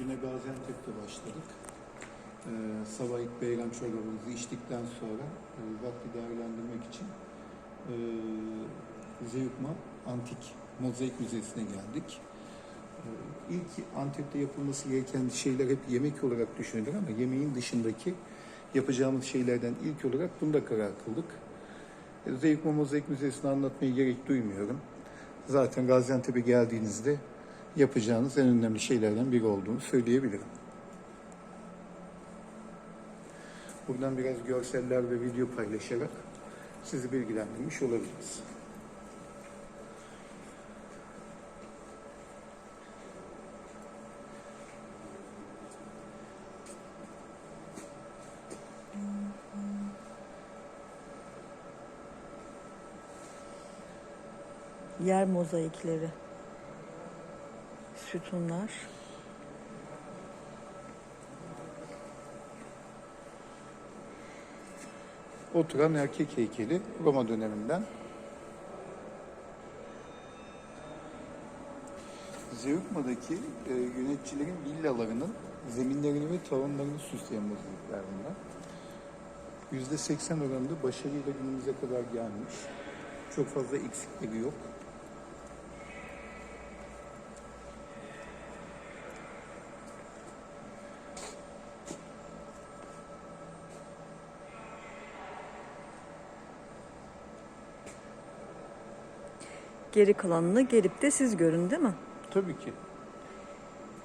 Güne Gaziantep'te başladık. Ee, sabah ilk beyran çorbamızı içtikten sonra e, vakti değerlendirmek için e, Zeyukma Antik Mozaik Müzesi'ne geldik. Ee, ilk Antep'te yapılması gereken şeyler hep yemek olarak düşünülür ama yemeğin dışındaki yapacağımız şeylerden ilk olarak bunda karar kıldık. E, Zeyukma Mozaik Müzesi'ni anlatmaya gerek duymuyorum. Zaten Gaziantep'e geldiğinizde yapacağınız en önemli şeylerden biri olduğunu söyleyebilirim. Buradan biraz görseller ve video paylaşarak sizi bilgilendirmiş olabiliriz. Yer mozaikleri. Sütunlar. Oturan erkek heykeli Roma döneminden. Zeugma'daki e, yöneticilerin villalarının zeminlerini ve tavanlarını süsleyen mozaikler bunlar. Yüzde seksen oranında başarıyla günümüze kadar gelmiş. Çok fazla eksikleri yok. Geri kalanını gelip de siz görün değil mi? Tabii ki.